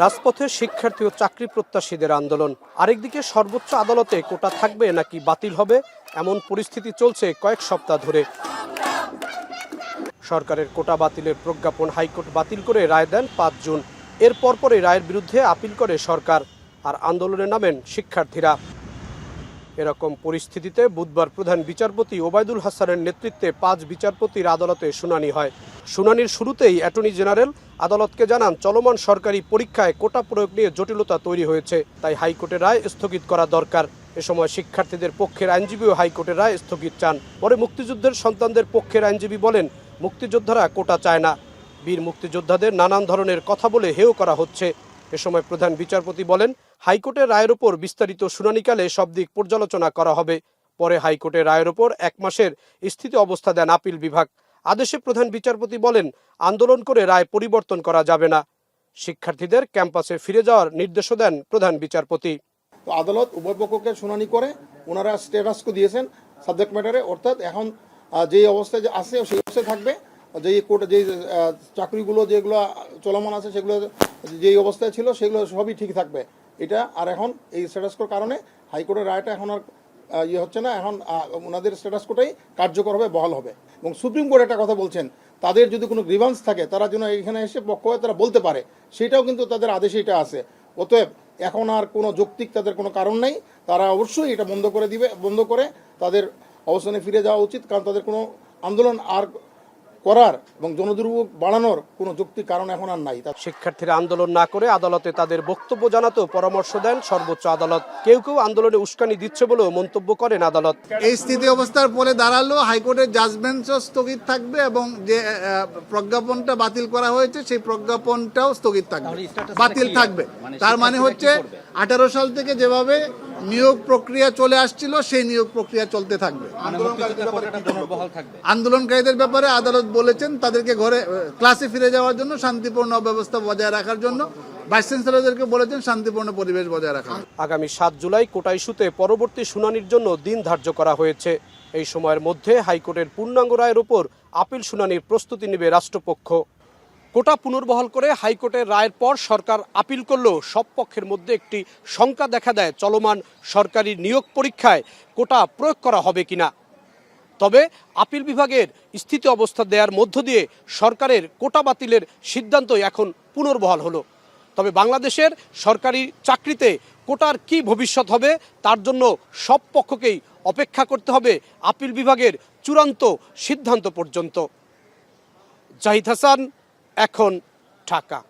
রাজপথে শিক্ষার্থী ও চাকরি প্রত্যাশীদের আন্দোলন। আরেকদিকে সর্বোচ্চ আদালতে কোটা থাকবে নাকি বাতিল হবে, এমন পরিস্থিতি চলছে কয়েক সপ্তাহ ধরে। সরকারের কোটা বাতিলের প্রজ্ঞাপন হাইকোর্ট বাতিল করে রায় দেন পাঁচ জুন। এর পরপরই রায়ের বিরুদ্ধে আপিল করে সরকার, আর আন্দোলনে নামেন শিক্ষার্থীরা। এরকম পরিস্থিতিতে বুধবার প্রধান বিচারপতি ওবায়দুল হাসানের নেতৃত্বে পাঁচ বিচারপতির আদালতে শুনানি হয়। শুনানির শুরুতেই অ্যাটর্নি জেনারেল আদালতকে জানান, চলমান সরকারি পরীক্ষায় কোটা প্রয়োগ নিয়ে জটিলতা তৈরি হয়েছে, তাই হাইকোর্টের রায় স্থগিত করা দরকার। এ সময় শিক্ষার্থীদের পক্ষের আইনজীবীও হাইকোর্টের রায় স্থগিত চান। পরে মুক্তিযুদ্ধের সন্তানদের পক্ষের আইনজীবী বলেন, মুক্তিযোদ্ধারা কোটা চায় না। বীর মুক্তিযোদ্ধাদের নানান ধরনের কথা বলে হেয় করা হচ্ছে। এ সময় প্রধান বিচারপতি বলেন হাইকোর্টের রায়ের ওপর বিস্তারিত শুনানিকালে সব দিক পর্যালোচনা করা হবে। পরে হাইকোর্টের রায়ের ওপর এক মাসের স্থিতি অবস্থা দেন আপিল বিভাগ। আদেশে প্রধান বিচারপতি বলেন, আন্দোলন করে রায় পরিবর্তন করা যাবে না। শিক্ষার্থীদের ক্যাম্পাসে ফিরে যাওয়ার নির্দেশও দেন প্রধান বিচারপতি। আদালত উভয় পক্ষকে শুনানি করে ওনারা স্টেটাসকো দিয়েছেন সাবজেক্ট ম্যাটারে। অর্থাৎ এখন যেই অবস্থায় যে আছে সেই অবস্থায় থাকবে। যেই কোর্টে, যেই চাকরিগুলো যেগুলো চলমান আছে সেগুলো যেই অবস্থায় ছিল সেগুলো সবই ঠিক থাকবে। এটা আর এখন এই স্টেটাসকোর কারণে হাইকোর্টের রায়টা এখন আর ইয়ে হচ্ছে না, এখন ওনাদের স্ট্যাটাসকোটাই কার্যকর হবে, বহাল হবে। এবং সুপ্রিম কোর্ট একটা কথা বলছেন, তাদের যদি কোনো গ্রিভান্স থাকে, তারা যেন এখানে এসে পক্ষ হয়ে তারা বলতে পারে। সেটাও কিন্তু তাদের আদেশে এটা আছে। অতএব এখন আর কোনো যৌক্তিক তাদের কোনো কারণ নেই। তারা অবশ্যই এটা বন্ধ করে দিবে, বন্ধ করে তাদের অবস্থানে ফিরে যাওয়া উচিত। কারণ তাদের কোনো আন্দোলন আর করার এবং জনদুর্ভোগ বাড়ানোর কোনো যৌক্তিক কারণ এখন আর নাই। তা- শিক্ষার্থীরা আন্দোলন না করে আদালতে তাদের বক্তব্য জানাতেও পরামর্শ দেন সর্বোচ্চ আদালত। কেউ কেউ আন্দোলনে উস্কানি দিচ্ছে বলেও মন্তব্য করেন আদালত। এই স্থিতি অবস্থার পরে দাঁড়াল হাইকোর্টের জাজমেন্টও স্থগিত থাকবে এবং যে প্রজ্ঞাপনটা বাতিল করা হয়েছে সেই প্রজ্ঞাপনটাও স্থগিত থাকবে। বাতিল থাকবে। তার মানে হচ্ছে আঠারো সাল থেকে যেভাবে নিয়োগ প্রক্রিয়া চলে আসছিল সেই নিয়োগ প্রক্রিয়া চলতে থাকবে। আন্দোলনকারীদের ব্যাপারে আদালত বলেছেন তাদেরকে ঘরে ক্লাসে ফিরে যাওয়ার জন্য শান্তিপূর্ণ ব্যবস্থা বজায় রাখার জন্য। ভাইস চ্যান্সেলরদেরকে বলেছেন শান্তিপূর্ণ পরিবেশ বজায় রাখার আগামী সাত জুলাই কোটা ইস্যুতে পরবর্তী শুনানির জন্য দিন ধার্য করা হয়েছে। এই সময়ের মধ্যে হাইকোর্টের পূর্ণাঙ্গ রায়ের ওপর আপিল শুনানির প্রস্তুতি নেবে রাষ্ট্রপক্ষ। কোটা পুনর্বহাল করে হাইকোর্টের রায়ের পর সরকার আপিল করলেও সব পক্ষের মধ্যে একটি শঙ্কা দেখা দেয় চলমান সরকারি নিয়োগ পরীক্ষায় কোটা প্রয়োগ করা হবে কিনা। তবে আপিল বিভাগের স্থিতি অবস্থা দেওয়ার মধ্য দিয়ে সরকারের কোটা বাতিলের সিদ্ধান্তই এখন পুনর্বহাল হলো। তবে বাংলাদেশের সরকারি চাকরিতে কোটার কি ভবিষ্যৎ হবে তার জন্য সব পক্ষকেই অপেক্ষা করতে হবে আপিল বিভাগের চূড়ান্ত সিদ্ধান্ত পর্যন্ত। জাহিদ হাসান এখন ঢাকা।